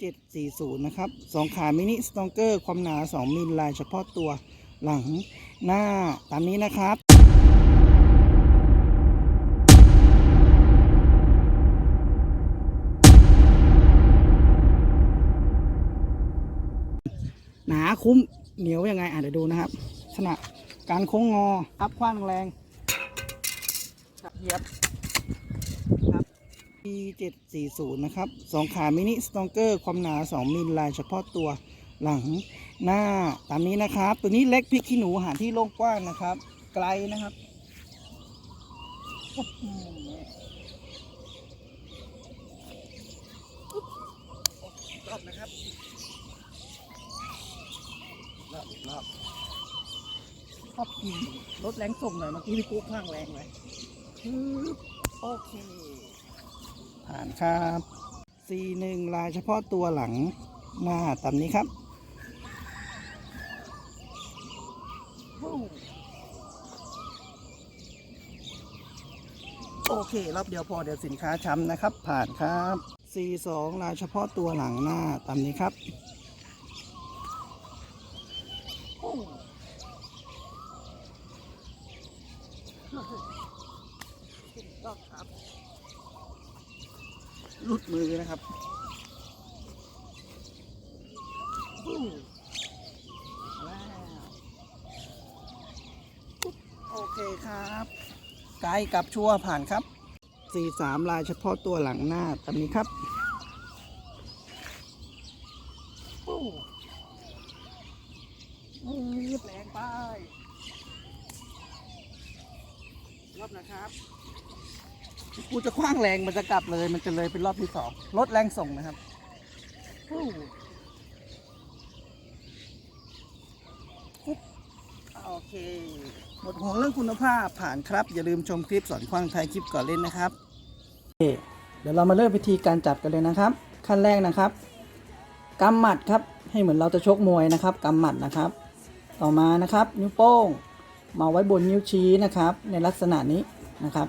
740 นะครับสองขามินิสตองเกอร์ ความหนา 2 มิลลายเฉพาะตัวหลังหน้าตามนี้นะครับหนาคุ้มเหนียวยังไงอะเดี๋ยวดูนะครับลักษณะการโค้งงออัพคว้างแรงเหยียบ P740 นะครับสองขามินิสตองเกอร์ความหนา 2 มิลลายเฉพาะตัวหลังหน้าตามนี้นะครับ ตัวนี้เล็กพริกขี้หนูหาที่โล่งกว้างนะครับ ไกลนะครับอื้อหือรอบนะครับรอบอีกรอบชอบกินรถแรงส่งหน่อยเมื่อกี้พี่กุ๊กข้างแรงเลยปึ๊บโอเค ผ่านครับ C1 ลายเฉพาะตัวหลังหน้าตามนี้ครับ โอเค รอบเดียวพอเดี๋ยวสินค้าช้ำนะครับ ผ่านครับ C2 ลายเฉพาะตัวหลังหน้าตามนี้ครับครับ ลุดมือนะครับโอเคครับไกลกับชั่วผ่านครับ43ลายเฉพาะตัวหลังหน้าตามนี้ครับฟู้อืดแรงไปรอบนะครับ กูจะคว้างแรงมันจะกลับเลย มันจะเลยเป็นรอบที่สองลดแรงส่งนะครับฟู้ปุ๊บโอเคหมดห่วงเรื่องคุณภาพผ่านครับ อย่าลืมชมคลิปสอนคว้างไทยคลิปก่อนเล่นนะครับเดี๋ยวเรามาเริ่มวิธีการจับกันเลยนะครับ ขั้นแรกนะครับกำหมัดครับให้เหมือนเราจะชกมวยนะครับกำหมัดนะครับ ต่อมานะครับ นิ้วโป้ง มาไว้บนนิ้วชี้นะครับ ในลักษณะนี้นะครับ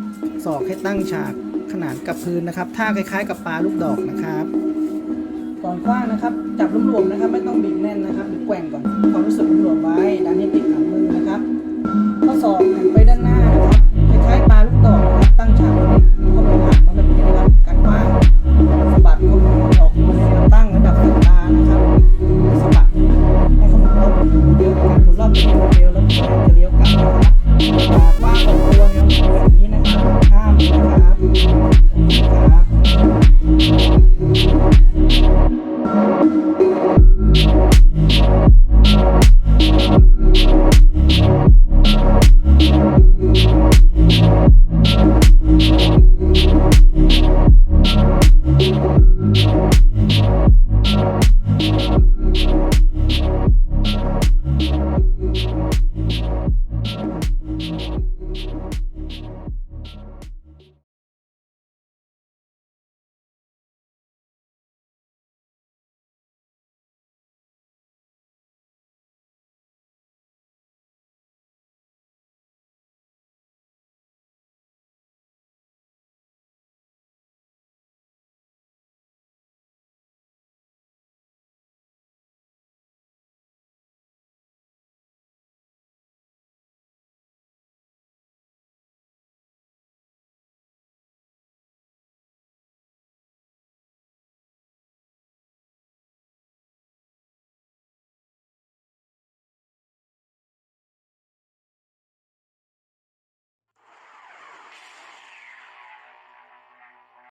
ศอกให้ตั้งฉากขนานกับพื้นนะครับท่าคล้ายๆ กับปลาลูกดอกนะครับก่อนคว้างนะครับจับรวมๆนะครับ ไม่ต้องบีบแน่นนะครับหรือแกว่งก่อนความรู้สึกรวมไว้ดันให้ติดหลังมือนะครับข้อศอกหันไปด้านหน้านะครับคล้ายๆปลาลูกดอกนะครับตั้งฉากเข้าไปหันมาแบบนี้นะครับการกว้างสะบัดเข้าไปออกมาตั้งระดับสายตานะครับสบัดให้ข้ามาลบเดียวกันหมุนรอบเป็นเดียวแล้วก็จะเลี้ยวกลับนะครับกว้างตัวเนี่ย ครับ